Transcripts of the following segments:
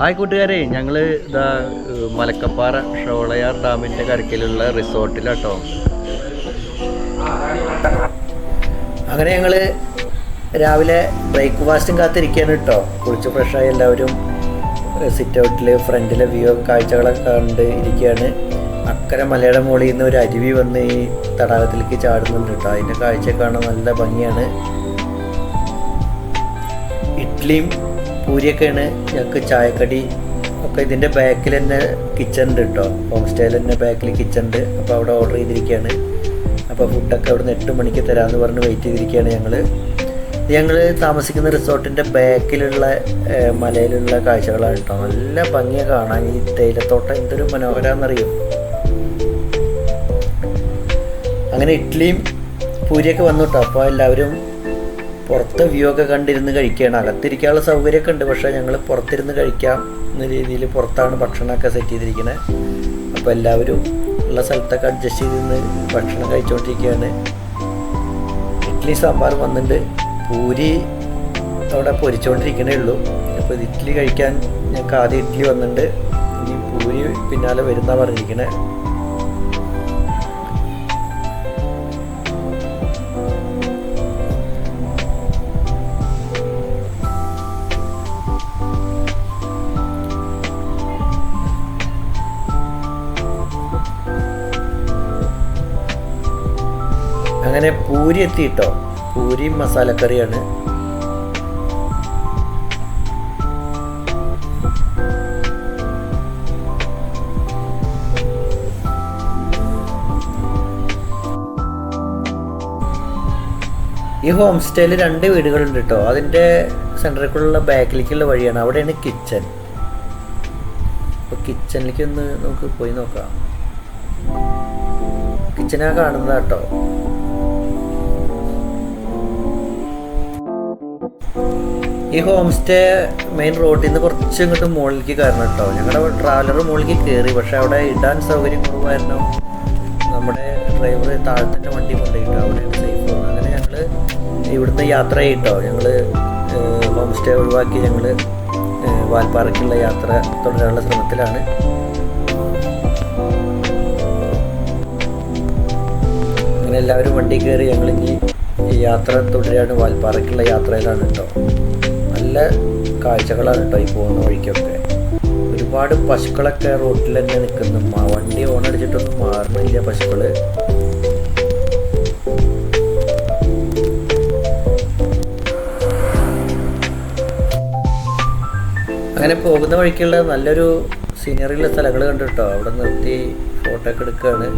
Hi കൂട്ടുകാരെ ഞങ്ങൾ ഇതാ മലക്കപ്പാറ ഷോളയാർ ഡാമിന്റെ കരക്കിലുള്ള റിസോർട്ടിലാട്ടോ. അങ്ങനെ ഞങ്ങൾ രാവിലെ ബ്രേക്ക്ഫാസ്റ്റും കാത്തിരിക്കുകയാണ് കേട്ടോ കുളിച്ച് ഫ്രഷായി എല്ലാവരും സിറ്റ് ഔട്ടിൽ ഫ്രണ്ടിലെ വ്യൂ കാഴ്ചകളൊക്കെ കണ്ട് ഇരിക്കുകയാണ് അക്കരെ മലയുടെ മുകളിൽ നിന്ന് ഒരു അരുവി വന്ന് ഈ തടാകത്തിലേക്ക് ചാടുന്നുണ്ട് കേട്ടോ അതിന്റെ കാഴ്ച കാണാൻ നല്ല ഭംഗിയാണ്. ഇഡ്ഡലിയും പൂരിയൊക്കെയാണ് ഞങ്ങൾക്ക് ചായക്കടി. ഒക്കെ ഇതിന്റെ ബാക്കിൽ തന്നെ കിച്ചൺ ഉണ്ട് കേട്ടോ ഹോം സ്റ്റേയിൽ തന്നെ ബാക്കിൽ കിച്ചൺ ഉണ്ട്. അപ്പോൾ അവിടെ ഓർഡർ ചെയ്തിരിക്കുകയാണ്. അപ്പോൾ ഫുഡൊക്കെ അവിടെ നിന്ന് എട്ട് മണിക്ക് തരാമെന്ന് പറഞ്ഞ് വെയിറ്റ് ചെയ്തിരിക്കുകയാണ് ഞങ്ങൾ ഞങ്ങൾ താമസിക്കുന്ന റിസോർട്ടിന്റെ ബാക്കിലുള്ള മലയിലുള്ള കാഴ്ചകളാണ് കേട്ടോ നല്ല ഭംഗിയെ കാണാൻ. ഈ തേയിലത്തോട്ടം എന്തൊരു മനോഹരമാണെന്നറിയും അങ്ങനെ ഇഡ്ഡലിയും പൂരിയൊക്കെ വന്നു കേട്ടോ അപ്പോൾ എല്ലാവരും പുറത്തെ വ്യൂ ഒക്കെ കണ്ടിരുന്ന് കഴിക്കുകയാണ്. അകത്തിരിക്കാനുള്ള സൗകര്യമൊക്കെ ഉണ്ട്. പക്ഷേ ഞങ്ങൾ പുറത്തിരുന്ന് കഴിക്കാം എന്ന രീതിയിൽ പുറത്താണ് ഭക്ഷണമൊക്കെ സെറ്റ് ചെയ്തിരിക്കുന്നത് അപ്പോൾ എല്ലാവരും ഉള്ള സ്ഥലത്തൊക്കെ അഡ്ജസ്റ്റ് ചെയ്തിരുന്ന് ഭക്ഷണം കഴിച്ചുകൊണ്ടിരിക്കുകയാണ് ഇഡ്ഡലി സാമ്പാർ വന്നിട്ടുണ്ട് പൂരി അവിടെ പൊരിച്ചുകൊണ്ടിരിക്കണേ ഉള്ളൂ. അപ്പോൾ ഇത് ഇഡ്ഡലി കഴിക്കാൻ ഞങ്ങൾക്ക് ആദ്യം ഇഡ്ഡലി വന്നിട്ടുണ്ട് ഇനി പൂരി പിന്നാലെ വരുന്ന പറഞ്ഞിരിക്കണേ. അങ്ങനെ പൂരി എത്തിയിട്ടോ പൂരി മസാലക്കറിയാണ്. ഈ ഹോം സ്റ്റേയിൽ രണ്ട് വീടുകളുണ്ട് കേട്ടോ അതിന്റെ സെന്ററിലേക്കുള്ള ബാക്കിലേക്കുള്ള വഴിയാണ്. അവിടെയാണ് കിച്ചൺ അപ്പോൾ കിച്ചണിലേക്ക് ഒന്ന് നമുക്ക് പോയി നോക്കാം. കിച്ചനാ കാണുന്നതാ ഈ ഹോം സ്റ്റേ മെയിൻ റോഡിൽ നിന്ന് കുറച്ച് ഇങ്ങോട്ട് മുകളിലേക്ക് കയറണം കേട്ടോ ഞങ്ങളുടെ ട്രാവലർ മുകളിലേക്ക് കയറി പക്ഷെ അവിടെ ഇടാൻ സൗകര്യം കുറവായിരുന്നു. നമ്മുടെ ഡ്രൈവർ താഴത്തിന്റെ വണ്ടി കൊണ്ടുപോയിട്ടോ അവിടെ സേഫ് അങ്ങനെ ഞങ്ങൾ ഇവിടുന്ന് യാത്ര ചെയ്യട്ടോ. ഞങ്ങൾ ഹോം സ്റ്റേ ഒഴിവാക്കി ഞങ്ങൾ വാൽപ്പാറയ്ക്കുള്ള യാത്ര തുടരാനുള്ള ശ്രമത്തിലാണ്. അങ്ങനെ എല്ലാവരും വണ്ടി കയറി ഈ യാത്ര തുടരാണ്. വാൽപ്പാറയ്ക്കുള്ള യാത്രയിലാണ് കേട്ടോ നല്ല കാഴ്ചകളാണ് കേട്ടോ ഈ പോകുന്ന വഴിക്കൊക്കെ. ഒരുപാട് പശുക്കളൊക്കെ റോട്ടിൽ തന്നെ നിൽക്കുന്നു. വണ്ടി ഓണടിച്ചിട്ടൊന്നും മാറുന്നില്ല പശുക്കൾ. അങ്ങനെ പോകുന്ന വഴിക്കുള്ള നല്ലൊരു സീനറിയുള്ള സ്ഥലങ്ങൾ കണ്ടു കേട്ടോ അവിടെ നിർത്തി ഫോട്ടോ ഒക്കെ എടുക്കുകയാണ്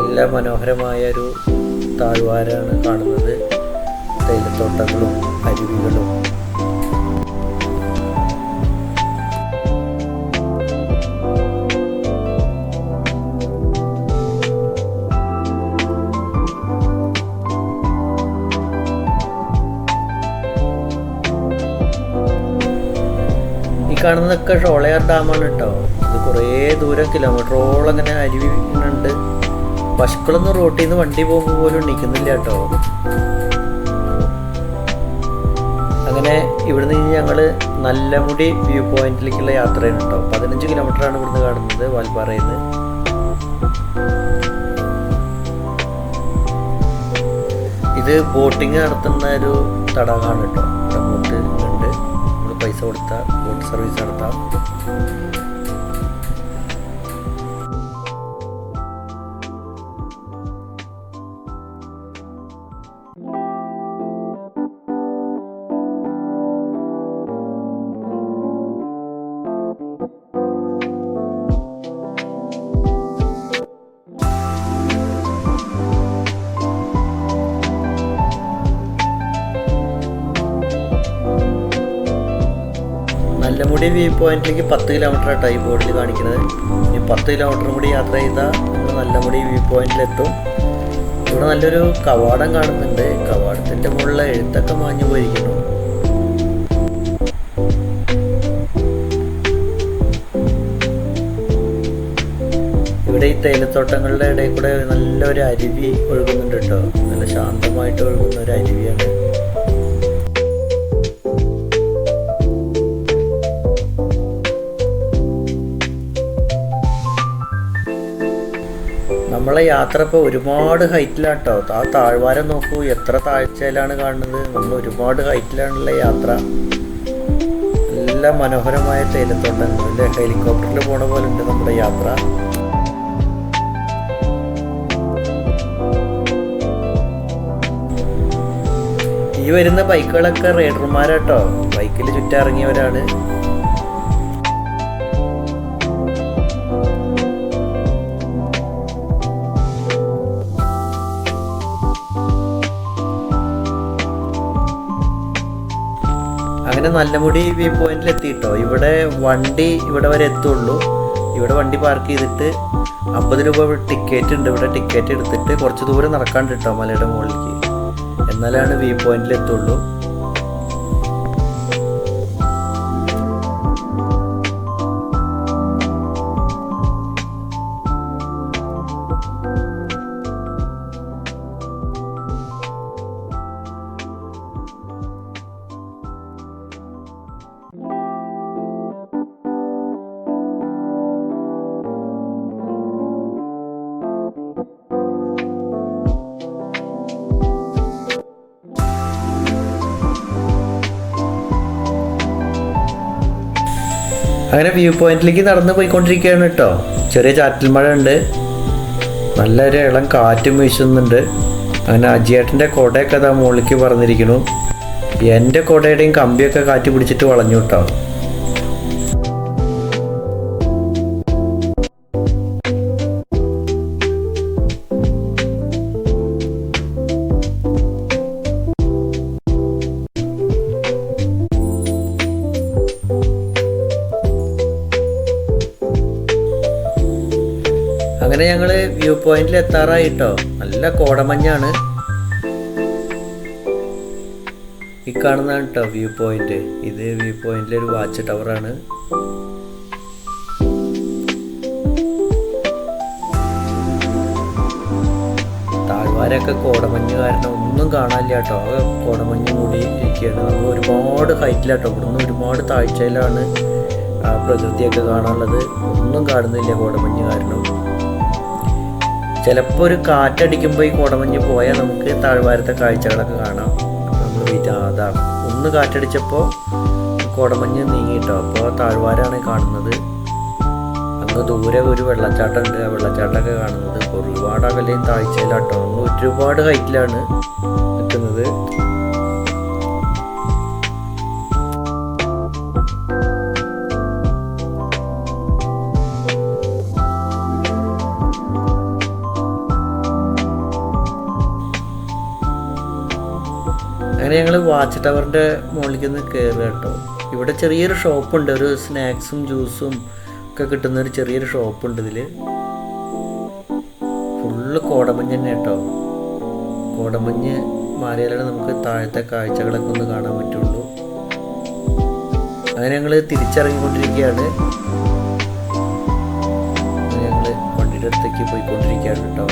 നല്ല മനോഹരമായ ഒരു താഴ്വാരാണ് കാണുന്നത്. തേയിലത്തോട്ടങ്ങളും അരുവികളും. കാണുന്നതൊക്കെ ഷോളയാർ ഡാമാണ് കേട്ടോ ഇത് കുറേ ദൂരം കിലോമീറ്ററോളം അങ്ങനെ അരുവി ഉണ്ട് പശുക്കളൊന്നും റോട്ടിൽ നിന്ന് വണ്ടി പോകുമ്പോൾ പോലും നിൽക്കുന്നില്ല കേട്ടോ അങ്ങനെ ഇവിടുന്ന് ഞങ്ങൾ നല്ലമുടി വ്യൂ പോയിന്റിലേക്കുള്ള യാത്രയാണ് കേട്ടോ പതിനഞ്ച് കിലോമീറ്റർ ആണ് ഇവിടുന്ന് കാണുന്നത് വാൽപ്പാറയിൽ നിന്ന് ഇത് ബോട്ടിങ് നടത്തുന്ന ഒരു തടാകമാണ് കേട്ടോ പൈസ കൊടുത്താൽ ബോട്ട് സർവീസ് നടത്താം. നല്ലമുടി വ്യൂ പോയിന്റിലേക്ക് പത്ത് കിലോമീറ്റർ ആട്ടോ ഈ ബോർഡിൽ കാണിക്കുന്നത്. ഇനി പത്ത് കിലോമീറ്ററും കൂടി യാത്ര ചെയ്താൽ നമ്മൾ നല്ലമുടി വ്യൂ പോയിന്റിലെത്തും ഇവിടെ നല്ലൊരു കവാടം കാണുന്നുണ്ട്. കവാടത്തിന്റെ മുകളിലെ എഴുത്തൊക്കെ മാഞ്ഞു പോയിരിക്കുന്നു. ഇവിടെ ഈ തേയിലത്തോട്ടങ്ങളുടെ ഇടയിൽ കൂടെ നല്ലൊരു അരുവി ഒഴുകുന്നുണ്ട് കേട്ടോ. നല്ല ശാന്തമായിട്ട് ഒഴുകുന്ന ഒരു അരുവിയാണ്. നമ്മളെ യാത്ര ഇപ്പോൾ ഒരുപാട് ഹൈറ്റിലാട്ടോ. ആ താഴ്വാരം നോക്കൂ എത്ര താഴ്ചയിലാണ് കാണുന്നത്. നമ്മൾ ഒരുപാട് ഹൈറ്റിലാണുള്ള യാത്ര. നല്ല മനോഹരമായ തേയിലത്തോട്ടങ്ങൾ ഹെലികോപ്റ്ററിൽ പോണ പോലെ ഉണ്ട് നമ്മുടെ യാത്ര. ഈ വരുന്ന ബൈക്കുകളൊക്കെ റൈഡർമാരാട്ടോ. ബൈക്കിൽ ചുറ്റിറങ്ങിയവരാണ്. നല്ലമുടി വ്യൂ പോയിന്റിൽ എത്തിയിട്ടോ? ഇവിടെ വണ്ടി ഇവിടെ വരെ എത്തുള്ളൂ. ഇവിടെ വണ്ടി പാർക്ക് ചെയ്തിട്ട് അമ്പത് രൂപ ടിക്കറ്റ് ഉണ്ട്. ഇവിടെ ടിക്കറ്റ് എടുത്തിട്ട് കുറച്ച് ദൂരം നടക്കാണ്ടിട്ടോ മലയുടെ മുകളിലേക്ക്. എന്നാലാണ് വ്യൂ പോയിന്റിൽ എത്തുള്ളൂ. അങ്ങനെ വ്യൂ പോയിന്റിലേക്ക് നടന്ന് പോയിക്കൊണ്ടിരിക്കുകയാണ് കേട്ടോ. ചെറിയ ചാറ്റൽ മഴ ഉണ്ട്. നല്ലൊരു ഇളം കാറ്റും വീശുന്നുണ്ട്. അങ്ങനെ അജിയേട്ടന്റെ കുടയൊക്കെ അതാ മുകളിലേക്ക് പറഞ്ഞിരിക്കുന്നു എന്റെ കുടയുടെയും കമ്പിയൊക്കെ കാറ്റ് പിടിച്ചിട്ട് വളഞ്ഞു കേട്ടോ. പോയിന്റിൽ എത്താറായിട്ടോ? നല്ല കോടമഞ്ഞാണ്. ഈ കാണുന്നതാണ് കേട്ടോ വ്യൂ പോയിന്റ് ഇത് വ്യൂ പോയിന്റിലെ ഒരു വാച്ച് ടവറാണ് താഴ്വാരൊക്കെ കോടമഞ്ഞ് കാരണം ഒന്നും കാണാനില്ല കേട്ടോ കോടമഞ്ഞ് കൂടി ഇരിക്കുകയാണ് നമുക്ക് ഒരുപാട് ഹൈറ്റിലാട്ടോ ഇവിടുന്ന് ഒരുപാട് താഴ്ചയിലാണ് ആ പ്രകൃതിയൊക്കെ കാണാനുള്ളത്. ഒന്നും കാണുന്നില്ല കോടമഞ്ഞ് കാരണം. ചിലപ്പോൾ ഒരു കാറ്റടിക്കുമ്പോൾ ഈ കുടമഞ്ഞ് പോയാൽ നമുക്ക് താഴ്വാരത്തെ കാഴ്ചകളൊക്കെ കാണാം. നമ്മൾ വെയിറ്റ് അതാ ഒന്ന് കാറ്റടിച്ചപ്പോൾ കുടമഞ്ഞ് നീങ്ങിയിട്ടോ അപ്പോൾ താഴ്വാരാണ് കാണുന്നത്. അങ്ങ് ദൂരെ ഒരു വെള്ളച്ചാട്ടം ഉണ്ട് ആ വെള്ളച്ചാട്ടമൊക്കെ കാണുന്നത്. ഒരുപാട് അകലെയും താഴ്ചയിലാട്ടോ. ഒരുപാട് ഹൈറ്റിലാണ് നിൽക്കുന്നത് വാച്ച് ടവറിന്റെ മുകളിലേക്ക് ഒന്ന് കയറുക കേട്ടോ. ഇവിടെ ചെറിയൊരു ഷോപ്പുണ്ട് ഒരു സ്നാക്സും ജ്യൂസും ഒക്കെ കിട്ടുന്ന ഒരു ചെറിയൊരു ഷോപ്പുണ്ട് ഇതിൽ ഫുള്ള് കോടമഞ്ഞ് തന്നെ കേട്ടോ. കോടമഞ്ഞ് മാറിയാലാണ് നമുക്ക് താഴത്തെ കാഴ്ചകളൊക്കെ ഒന്ന് കാണാൻ പറ്റുള്ളൂ. അങ്ങനെ ഞങ്ങൾ തിരിച്ചിറങ്ങിക്കൊണ്ടിരിക്കുകയാണ് ഞങ്ങൾ വണ്ടിയുടെ അടുത്തേക്ക് പോയിക്കൊണ്ടിരിക്കുകയാണ് കേട്ടോ.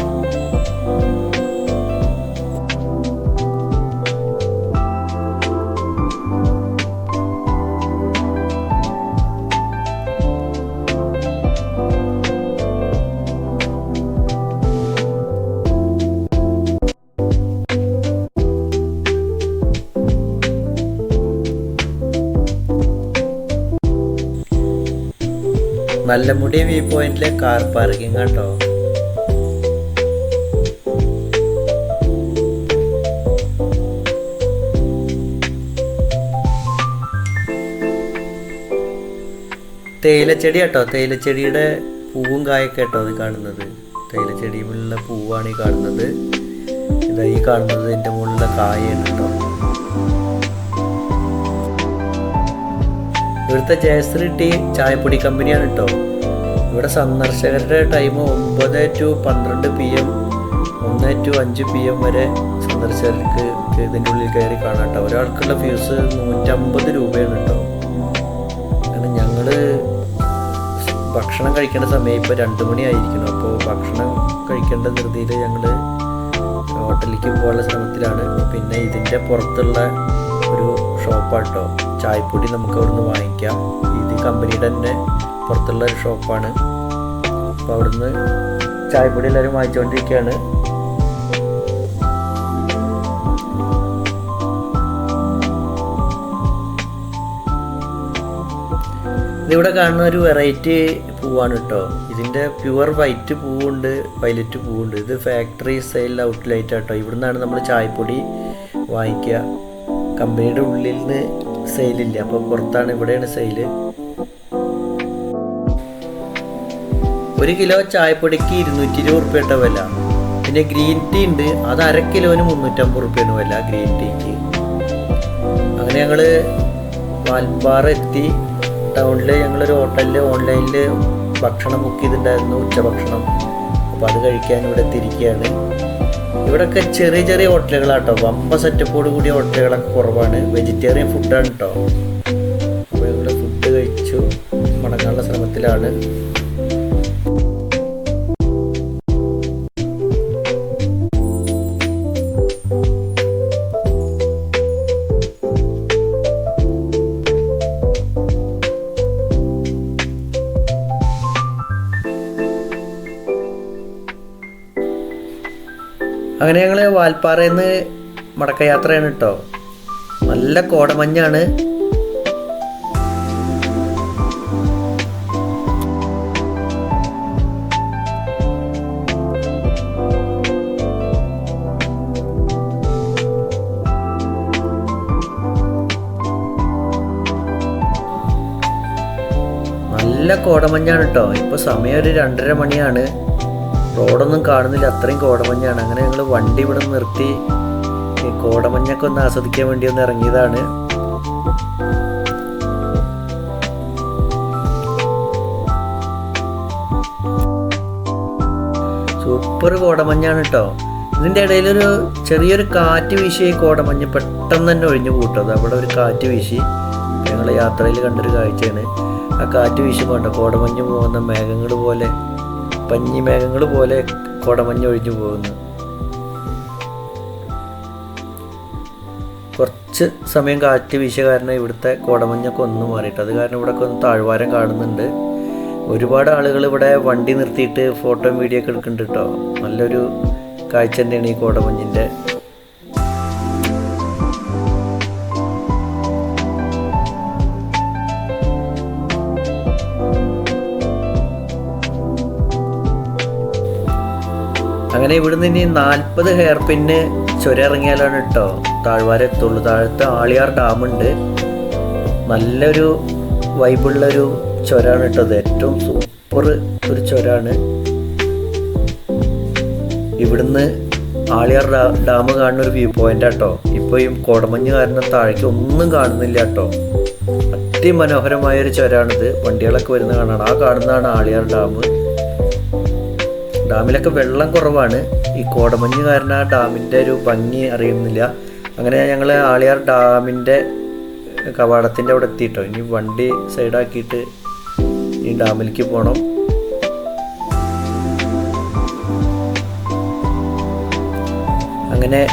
നല്ലമുടി വ്യൂ പോയിന്റിലെ കാർ പാർക്കിംഗ് കേട്ടോ തേയിലച്ചെടി കേട്ടോ തേയിലച്ചെടിയുടെ പൂവും കായൊക്കെ കേട്ടോ അത് കാണുന്നത്. തേയിലച്ചെടിയിലുള്ള പൂവാണ് ഈ കാണുന്നത്. ഇതാ ഈ കാണുന്നത് എന്റെ മുകളിലെ കായാണ് കേട്ടോ. ഇവിടുത്തെ ജയശ്രീ ടീ ചായപ്പൊടി കമ്പനിയാണ് കേട്ടോ ഇവിടെ സന്ദർശകരുടെ ടൈം ഒമ്പത് ടു പന്ത്രണ്ട് പി എം ഒന്ന് ടു അഞ്ച് പി എം വരെ സന്ദർശകർക്ക് ഇതിന്റെ ഉള്ളിൽ കയറി കാണാം കേട്ടോ ഒരാൾക്കുള്ള ഫീസ് നൂറ്റമ്പത് രൂപയാണ് കേട്ടോ കാരണം ഞങ്ങൾ ഭക്ഷണം കഴിക്കേണ്ട സമയം ഇപ്പോൾ രണ്ട് മണിയായിരിക്കണം അപ്പോൾ ഭക്ഷണം കഴിക്കേണ്ട ധൃതിയിൽ ഞങ്ങൾ ഹോട്ടലിലേക്ക് പോകാനുള്ള ശ്രമത്തിലാണ്. പിന്നെ ഇതിന്റെ പുറത്തുള്ള ഒരു ഷോപ്പാട്ടോ ചായപ്പൊടി നമുക്ക് അവിടുന്ന് വാങ്ങിക്കാം. ഇത് കമ്പനിയുടെ തന്നെ പുറത്തുള്ള ഒരു ഷോപ്പാണ് അപ്പോൾ അവിടുന്ന് ചായപ്പൊടി എല്ലാവരും വാങ്ങിച്ചുകൊണ്ടിരിക്കുകയാണ് ഇതിവിടെ കാണുന്ന ഒരു വെറൈറ്റി പൂവാണ് കേട്ടോ ഇതിന്റെ പ്യുവർ വൈറ്റ് പൂവുണ്ട് വൈലറ്റ് പൂവുണ്ട്. ഇത് ഫാക്ടറി സെയിൽ ഔട്ട്ലെറ്റ് ആട്ടോ. ഇവിടുന്നാണ് നമ്മൾ ചായപ്പൊടി വാങ്ങിക്കുക. കമ്പനിയുടെ ഉള്ളിൽ നിന്ന് സെയിലില്ല. അപ്പോൾ പുറത്താണ്. ഇവിടെയാണ് സെയിൽ. ഒരു കിലോ ചായപ്പൊടിക്ക് ഇരുന്നൂറ്റി ഇരുപത് റുപ്യട്ട വില. പിന്നെ ഗ്രീൻ ടീ ഉണ്ട്. അത് അര കിലോന് മുന്നൂറ്റമ്പത് റുപ്യാണ് വില ഗ്രീൻ ടീക്ക്. അങ്ങനെ ഞങ്ങൾ വാൽപ്പാറ എത്തി. ടൗണിൽ ഞങ്ങളൊരു ഹോട്ടലിൽ ഓൺലൈനിൽ ഭക്ഷണം ബുക്ക് ചെയ്തിട്ടുണ്ടായിരുന്നു. ഉച്ചഭക്ഷണം. അപ്പോൾ അത് കഴിക്കാൻ ഇവിടെ എത്തിയിരിക്കുകയാണ്. ഇവിടെയൊക്കെ ചെറിയ ചെറിയ ഹോട്ടലുകളാട്ടോ. വമ്പ സെറ്റപ്പോട് കൂടിയ ഹോട്ടലുകളൊക്കെ കുറവാണ്. വെജിറ്റേറിയൻ ഫുഡാണ് കേട്ടോ അപ്പോൾ ഇവിടെ ഫുഡ് കഴിച്ചു. മടങ്ങാനുള്ള ശ്രമത്തിലാണ്. അങ്ങനെ ഞങ്ങൾ വാൽപ്പാറയിൽ നിന്ന് മടക്കയാത്രയാണ് കേട്ടോ നല്ല കോടമഞ്ഞാണ്. നല്ല കോടമഞ്ഞാണ് കേട്ടോ ഇപ്പോൾ സമയം ഒരു രണ്ടര മണിയാണ്. റോഡൊന്നും കാണുന്നില്ല. അത്രയും കോടമഞ്ഞാണ്. അങ്ങനെ ഞങ്ങൾ വണ്ടി ഇവിടെ നിർത്തി. കോടമഞ്ഞൊക്കെ ഒന്ന് ആസ്വദിക്കാൻ വേണ്ടി ഒന്ന് ഇറങ്ങിയതാണ്. സൂപ്പർ കോടമഞ്ഞാണ് കേട്ടോ ഇതിന്റെ ഇടയിലൊരു ചെറിയൊരു കാറ്റ് വീശി കോടമഞ്ഞ് പെട്ടെന്ന് തന്നെ ഒഴിഞ്ഞു കൂട്ടത് അവിടെ ഒരു കാറ്റ് വീശി. ഞങ്ങൾ യാത്രയിൽ കണ്ടൊരു കാഴ്ചയാണ്. ആ കാറ്റ് വീശുമ്പോൾ കോടമഞ്ഞ് പോകുന്ന മേഘങ്ങൾ പോലെ. പഞ്ഞി മേഘങ്ങൾ പോലെ കൊടമഞ്ഞൊഴിഞ്ഞു പോകുന്നു. കുറച്ച് സമയം കാറ്റ് വീശിയ കാരണം ഇവിടുത്തെ കോടമഞ്ഞൊക്കെ ഒന്ന് മാറിയിട്ട്. അത് കാരണം ഇവിടെ ഒന്ന് താഴ്വാരം കാണുന്നുണ്ട്. ഒരുപാട് ആളുകൾ ഇവിടെ വണ്ടി നിർത്തിയിട്ട് ഫോട്ടോയും വീഡിയോ ഒക്കെ എടുക്കുന്നുണ്ട് കേട്ടോ. നല്ലൊരു കാഴ്ച തന്നെയാണ് ഈ കോടമഞ്ഞിന്റെ. അങ്ങനെ ഇവിടുന്ന് ഇനി നാൽപ്പത് ഹെയർ പിന്ന് ചുരം ഇറങ്ങിയാലാണ് കേട്ടോ താഴ്വാരം എത്തുള്ളൂ. താഴത്ത് ആളിയാർ ഡാമുണ്ട്. നല്ലൊരു വൈബുള്ളൊരു ചുരമാണ് കേട്ടോ അത് ഏറ്റവും സൂപ്പർ ഒരു ചുരമാണ് ഇവിടുന്ന് ആളിയാർ ഡാ കാണുന്ന ഒരു വ്യൂ പോയിന്റ് ആട്ടോ ഇപ്പോൾ ഈ കോടമഞ്ഞ് കാരണം താഴേക്ക് ഒന്നും കാണുന്നില്ല കേട്ടോ അതിമനോഹരമായ ഒരു ചുരമാണിത് വണ്ടികളൊക്കെ വരുന്ന കാണാണ് ആ കാണുന്നതാണ് ആളിയാർ ഡാം. ഡാമിലൊക്കെ വെള്ളം കുറവാണ്. ഈ കോടമഞ്ഞ് കാരണം ആ ഡാമിന്റെ ഒരു ഭംഗി അറിയുന്നില്ല. അങ്ങനെ ഞങ്ങൾ ആളിയാർ ഡാമിന്റെ കവാടത്തിന്റെ അവിടെ എത്തിയിട്ടോ. ഇനി വണ്ടി സൈഡാക്കിയിട്ട് ഈ ഡാമിലേക്ക് പോകണം അങ്ങനെ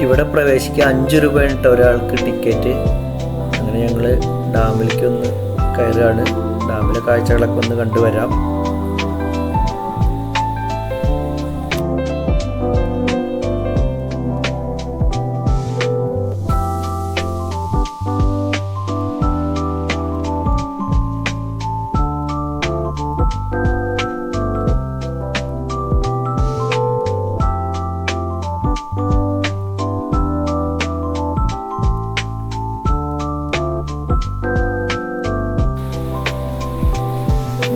ഇവിടെ പ്രവേശിക്കാൻ അഞ്ച് രൂപയാണ് ഒരാൾക്ക് ടിക്കറ്റ്. അങ്ങനെ ഞങ്ങൾ ഡാമിലേക്ക് ഒന്ന് കയറുകയാണ്. ഡാമിലെ കാഴ്ചകളൊക്കെ ഒന്ന് കണ്ടുവരാം.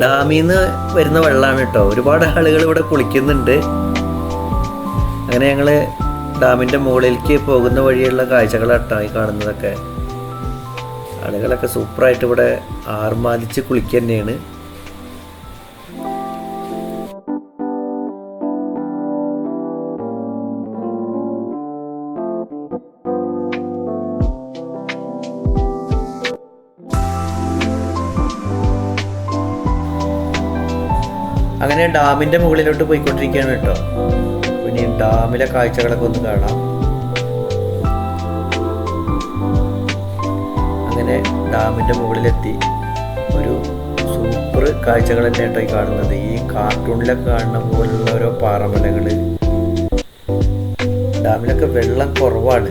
ഡാമിൽ നിന്ന് വരുന്ന വെള്ളമാണ് കേട്ടോ ഒരുപാട് ആളുകൾ ഇവിടെ കുളിക്കുന്നുണ്ട്. അങ്ങനെ ഞങ്ങൾ ഡാമിന്റെ മുകളിലേക്ക് പോകുന്ന വഴിയുള്ള കാഴ്ചകളാട്ടോ ഈ കാണുന്നതൊക്കെ. ആളുകളൊക്കെ സൂപ്പറായിട്ട് ഇവിടെ ആർമാദിച്ച് കുളിക്കുക തന്നെയാണ് അങ്ങനെ ഡാമിന്റെ മുകളിലോട്ട് പോയിക്കൊണ്ടിരിക്കുകയാണ് കേട്ടോ. പിന്നെ ഡാമിലെ കാഴ്ചകളൊക്കെ ഒന്ന് കാണാം. അങ്ങനെ ഡാമിന്റെ മുകളിലെത്തി. ഒരു സൂപ്പർ കാഴ്ചകൾ തന്നെ കേട്ടോ ഈ കാണുന്നത്. ഈ കാർട്ടൂണിലൊക്കെ കാണുന്ന പോലുള്ള ഓരോ പാറമലകൾ ഡാമിലൊക്കെ വെള്ളം കുറവാണ്.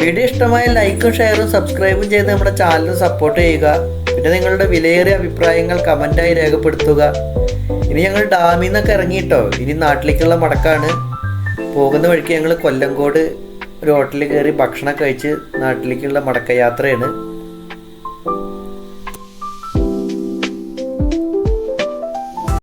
വീഡിയോ ഇഷ്ടമായ ലൈക്കും ഷെയറും സബ്സ്ക്രൈബും ചെയ്ത് നമ്മുടെ ചാനൽ സപ്പോർട്ട് ചെയ്യുക. പിന്നെ നിങ്ങളുടെ വിലയേറിയ അഭിപ്രായങ്ങൾ കമന്റായി രേഖപ്പെടുത്തുക. ഇനി ഞങ്ങൾ ഡാമിൽ നിന്നൊക്കെ ഇറങ്ങിയിട്ടോ? ഇനി നാട്ടിലേക്കുള്ള മടക്കാണ്. പോകുന്ന വഴിക്ക് ഞങ്ങൾ കൊല്ലങ്കോട് ഒരു ഹോട്ടലിൽ കയറി ഭക്ഷണം കഴിച്ച് നാട്ടിലേക്കുള്ള മടക്കയാത്രയാണ്